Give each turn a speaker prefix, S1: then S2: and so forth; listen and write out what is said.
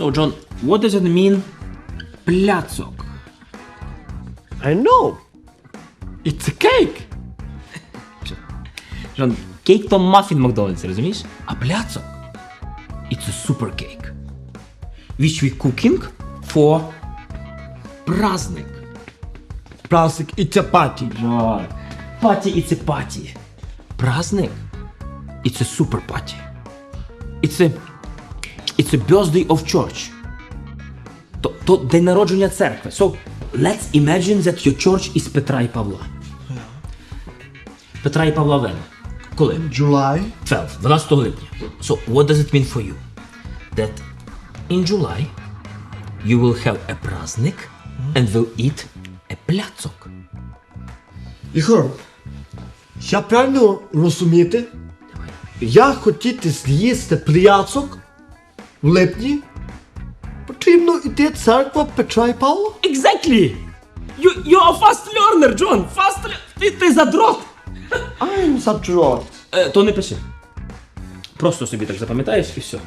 S1: So, John, what does it mean? Пляцок.
S2: I know. It's a cake.
S1: John, кейк то мафін в Макдональдсі, розумієш? А пляцок it's a super cake. Which we cooking for праздник.
S2: Plastic, it's a party.
S1: John, party it's a party. Праздник it's a super party. It's a it's a birthday of church. То, то день народження церкви. So, let's imagine that your church is Петра і Павла. Петра і Павла when? Коли?
S2: July.
S1: 12, 12 липня. So, what does it mean for you? That in July you will have a праздник and will eat a пляцок.
S2: Ігор, я правильно розуміти? Я хотіти з'їсти пляцок в липні. Потрібно йти церква Петра і Павла?
S1: Exactly! You, you are fast learner, John! Fast learner! Ти, ти задрот!
S2: I'm задрот.
S1: Е, то не пиши. Просто собі так запам'ятаєш і все.